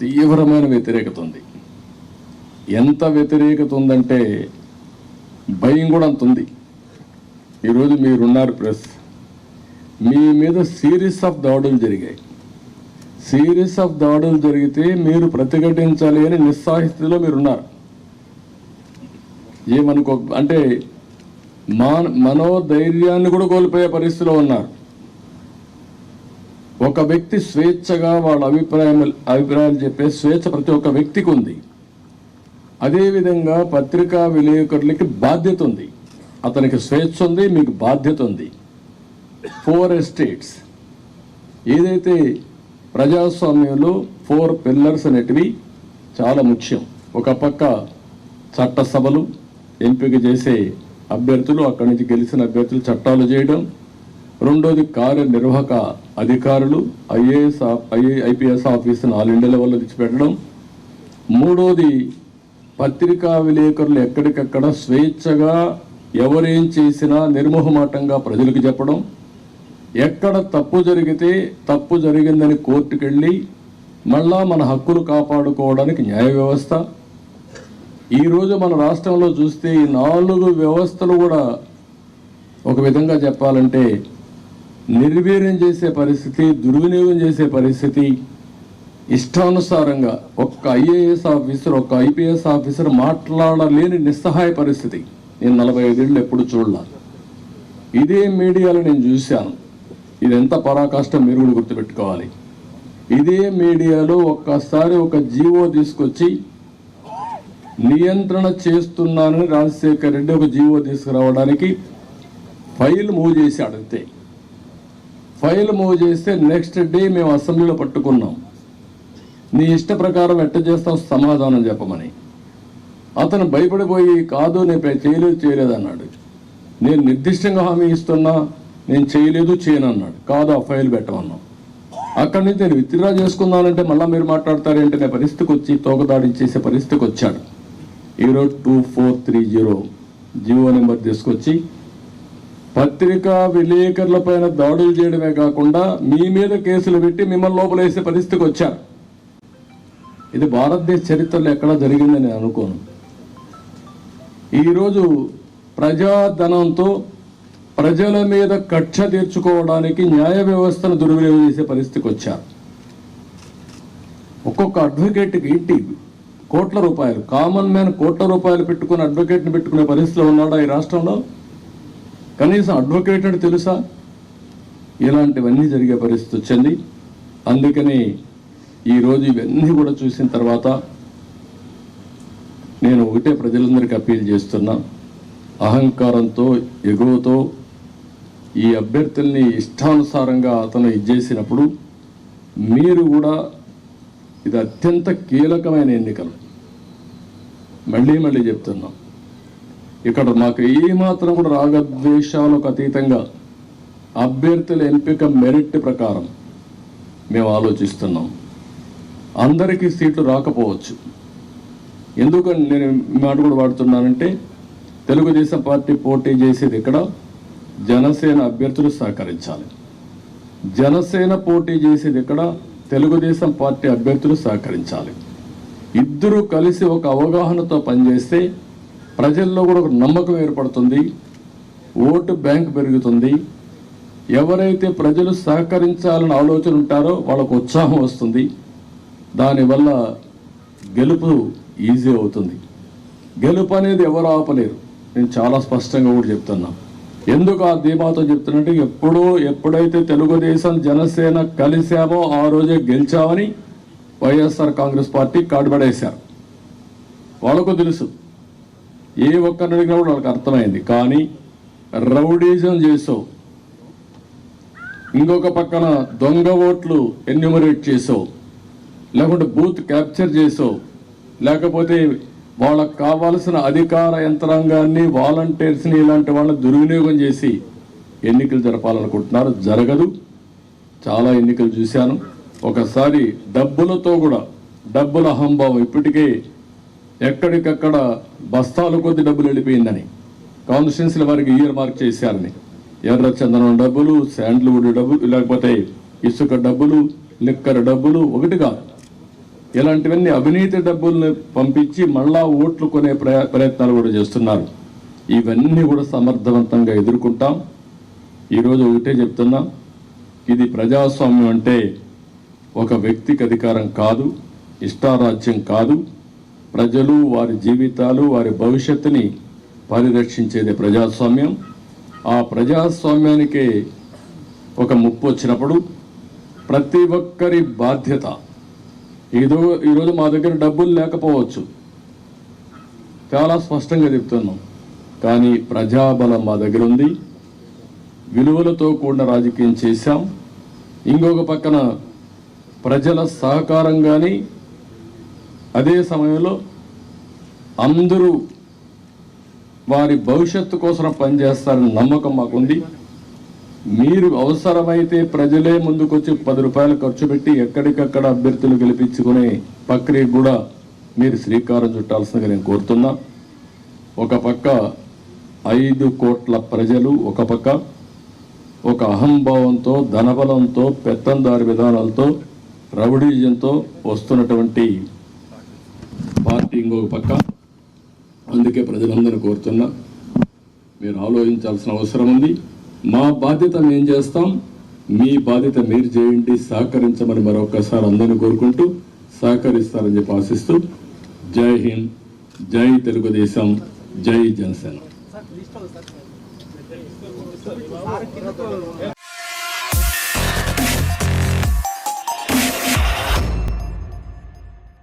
తీవ్రమైన వ్యతిరేకత ఉంది. ఎంత వ్యతిరేకత ఉందంటే భయం కూడా అంత ఉంది. ఈరోజు మీరున్నారు ప్రెస్. మీ మీద సిరీస్ ఆఫ్ దాడులు జరిగాయి. సిరీస్ ఆఫ్ దాడులు జరిగితే మీరు ప్రతిఘటించాలి అని నిస్సాహితిలో మీరున్నారు. ఏమనుకో అంటే మా మనోధైర్యాన్ని కూడా కోల్పోయే పరిస్థితిలో ఉన్నారు. ఒక వ్యక్తి స్వేచ్ఛగా వాళ్ళ అభిప్రాయం అభిప్రాయాలు చెప్పే స్వేచ్ఛ ప్రతి ఒక్క వ్యక్తికి ఉంది. అదేవిధంగా పత్రికా విలేకరులకి బాధ్యత ఉంది. అతనికి స్వేచ్ఛ ఉంది మీకు బాధ్యత ఉంది. ఫోర్ ఎస్టేట్స్ ఏదైతే ప్రజాస్వామ్యంలో ఫోర్ పిల్లర్స్ అనేటివి చాలా ముఖ్యం. ఒక పక్క చట్టసభలు ఎంపిక చేసే అభ్యర్థులు అక్కడి నుంచి గెలిచిన అభ్యర్థులు చట్టాలు చేయడం రెండోది కార్యనిర్వాహక అధికారులు ఐఏఎస్ ఐఏ ఐపీఎస్ ఆఫీసును ఆల్ ఇండియా లెవెల్లో తెచ్చిపెట్టడం. మూడోది పత్రికా విలేకరులు ఎక్కడికక్కడ స్వేచ్ఛగా ఎవరేం చేసినా నిర్మోహమాటంగా ప్రజలకు చెప్పడం. ఎక్కడ తప్పు జరిగితే తప్పు జరిగిందని కోర్టుకెళ్ళి మళ్ళా మన హక్కులు కాపాడుకోవడానికి న్యాయ వ్యవస్థ. ఈరోజు మన రాష్ట్రంలో చూస్తే ఈ నాలుగు వ్యవస్థలు కూడా ఒక విధంగా చెప్పాలంటే నిర్వీర్యం చేసే పరిస్థితి దుర్వినియోగం చేసే పరిస్థితి ఇష్టానుసారంగా ఒక్క ఐఏఎస్ ఆఫీసర్ ఒక్క ఐపీఎస్ ఆఫీసర్ మాట్లాడలేని నిస్సహాయ పరిస్థితి నేను నలభై ఐదేళ్ళు ఎప్పుడు చూడలా. ఇదే మీడియాలో నేను చూశాను. ఇది ఎంత పరాకాష్టం మీరు కూడా గుర్తుపెట్టుకోవాలి. ఇదే మీడియాలో ఒక్కసారి ఒక జీవో తీసుకొచ్చి నియంత్రణ చేస్తున్నానని రాజశేఖర్ రెడ్డి ఒక జీవో తీసుకురావడానికి ఫైల్ మూవ్ చేశాడు అంతే. ఫైల్ మూవ్ చేస్తే నెక్స్ట్ డే మేము అసెంబ్లీలో పట్టుకున్నాం. నీ ఇష్ట ప్రకారం ఎట్ట చేస్తావు సమాధానం చెప్పమని. అతను భయపడిపోయి కాదు నేను చేయలేదు చేయలేదు అన్నాడు. నేను నిర్దిష్టంగా హామీ ఇస్తున్నా నేను చేయలేదు చేయను అన్నాడు. కాదు ఆ ఫైల్ పెట్టమన్నాం అక్కడి నుంచి నేను విత్డ్రా చేసుకున్నానంటే మళ్ళీ మీరు మాట్లాడతారంటే అనే పరిస్థితికి వచ్చి తోకదాడి చేసే పరిస్థితికి వచ్చాడు. ఈరోజు two four three zero GO number తీసుకొచ్చి పత్రికా విలేకరుల పైన దాడులు చేయడమే కాకుండా మీ మీద కేసులు పెట్టి మిమ్మల్ని లోపలేసే పరిస్థితికి వచ్చారు. ఇది భారతదేశ చరిత్రలో ఎక్కడా జరిగిందని నేను అనుకోను. ఈరోజు ప్రజాధనంతో ప్రజల మీద కక్ష తీర్చుకోవడానికి న్యాయ వ్యవస్థను దుర్వినియోగం చేసే పరిస్థితికి వచ్చారు. ఒక్కొక్క అడ్వకేట్కి ఏంటి కోట్ల రూపాయలు కామన్ మ్యాన్ కోట్ల రూపాయలు పెట్టుకుని అడ్వకేట్ని పెట్టుకునే పరిస్థితిలో ఉన్నాడా ఈ రాష్ట్రంలో? కనీసం అడ్వకేట్ అని తెలుసా? ఇలాంటివన్నీ జరిగే పరిస్థితి వచ్చింది. అందుకని ఈరోజు ఇవన్నీ కూడా చూసిన తర్వాత నేను ఒకటే ప్రజలందరికీ అప్పీల్ చేస్తున్నా. అహంకారంతో ఎగువతో ఈ అభ్యర్థుల్ని ఇష్టానుసారంగా అతను ఇచ్చేసినప్పుడు మీరు కూడా ఇది అత్యంత కీలకమైన ఎన్నికలు. మళ్ళీ మళ్ళీ చెప్తున్నాం. ఇక్కడ మాకు ఏమాత్రం కూడా రాగద్వేషాలకు అతీతంగా అభ్యర్థుల ఎంపిక మెరిట్ ప్రకారం మేము ఆలోచిస్తున్నాం. అందరికీ సీట్లు రాకపోవచ్చు. ఎందుకని నేను మాట కూడా వాడుతున్నానంటే తెలుగుదేశం పార్టీ పోటీ చేసేది ఇక్కడ జనసేన అభ్యర్థులు సహకరించాలి. జనసేన పోటీ చేసేది ఇక్కడ తెలుగుదేశం పార్టీ అభ్యర్థులు సహకరించాలి. ఇద్దరూ కలిసి ఒక అవగాహనతో పనిచేస్తే ప్రజల్లో కూడా ఒక నమ్మకం ఏర్పడుతుంది. ఓటు బ్యాంక్ పెరుగుతుంది. ఎవరైతే ప్రజలు సహకరించాలని ఆలోచన ఉంటారో వాళ్ళకు ఉత్సాహం వస్తుంది. దానివల్ల గెలుపు ఈజీ అవుతుంది. గెలుపు అనేది ఎవరు ఆపలేరు. నేను చాలా స్పష్టంగా కూడా చెప్తున్నా. ఎందుకు ఆ ధీమాతో చెప్తున్నట్టు ఎప్పుడో ఎప్పుడైతే తెలుగుదేశం జనసేన కలిశామో ఆ రోజే గెలిచామని వైఎస్ఆర్ కాంగ్రెస్ పార్టీ కాడుపడేశారు వాళ్ళకు తెలుసు. ఏ ఒక్కరిని అడిగినా కూడా వాళ్ళకి అర్థమైంది. కానీ రౌడీజం చేసావు. ఇంకొక పక్కన దొంగ ఓట్లు ఎన్యూమరేట్ చేసావు. లేకుంటే బూత్ క్యాప్చర్ చేసావు. లేకపోతే వాళ్ళకు కావాల్సిన అధికార యంత్రాంగాన్ని వాలంటీర్స్ని ఇలాంటి వాళ్ళని దుర్వినియోగం చేసి ఎన్నికలు జరపాలనుకుంటున్నారు. జరగదు. చాలా ఎన్నికలు చూశాను. ఒకసారి డబ్బులతో కూడా డబ్బుల అహంభావం ఇప్పటికే ఎక్కడికక్కడ బస్తాలు కొద్ది డబ్బులు వెళ్ళిపోయిందని కాన్స్టిట్యున్సీల వారికి ఇయర్ మార్క్ చేశారని. ఎర్ర చందనం డబ్బులు శాండ్ల్వుడ్ డబ్బులు లేకపోతే ఇసుక డబ్బులు లిక్కర్ డబ్బులు ఒకటి కాదు. ఇలాంటివన్నీ అవినీతి డబ్బుల్ని పంపించి మళ్ళా ఓట్లు కొనే ప్రయత్నాలు కూడా చేస్తున్నారు. ఇవన్నీ కూడా సమర్థవంతంగా ఎదుర్కొంటాం. ఈరోజు ఒకటే చెప్తున్నా ఇది ప్రజాస్వామ్యం అంటే ఒక వ్యక్తికి అధికారం కాదు ఇష్టారాజ్యం కాదు ప్రజలు వారి జీవితాలు వారి భవిష్యత్తుని పరిరక్షించేది ప్రజాస్వామ్యం. ఆ ప్రజాస్వామ్యానికే ఒక ముప్పు వచ్చినప్పుడు ప్రతి ఒక్కరి బాధ్యత. ఏదో ఈరోజు మా దగ్గర డబ్బులు లేకపోవచ్చు. చాలా స్పష్టంగా చెప్తున్నాం. కానీ ప్రజాబలం మా దగ్గర ఉంది. విలువలతో కూడిన రాజకీయం చేశాం. ఇంకొక పక్కన ప్రజల సహకారం కానీ అదే సమయంలో అందరూ వారి భవిష్యత్తు కోసం పనిచేస్తారని నమ్మకం మాకుంది. మీరు అవసరమైతే ప్రజలే ముందుకొచ్చి పది రూపాయలు ఖర్చు పెట్టి ఎక్కడికక్కడ అభ్యర్థులు గెలిపించుకునే ప్రక్రియ కూడా మీరు శ్రీకారం చుట్టాల్సిందిగా నేను కోరుతున్నా. ఒక పక్క ఐదు కోట్ల ప్రజలు ఒక పక్క ఒక అహంభావంతో ధనబలంతో పెత్తందారి విధానాలతో రౌడీజంతో వస్తున్నటువంటి ఇంకొక పక్క. అందుకే ప్రజలందరూ కోరుతున్నా మీరు ఆలోచించాల్సిన అవసరం ఉంది. మా బాధ్యత మేము చేస్తాం. మీ బాధ్యత మీరు చేయండి. సహకరించమని మరొకసారి అందరిని కోరుకుంటూ సహకరిస్తారని చెప్పి ఆశిస్తూ జై హింద్ జై తెలుగుదేశం జై జనసేన.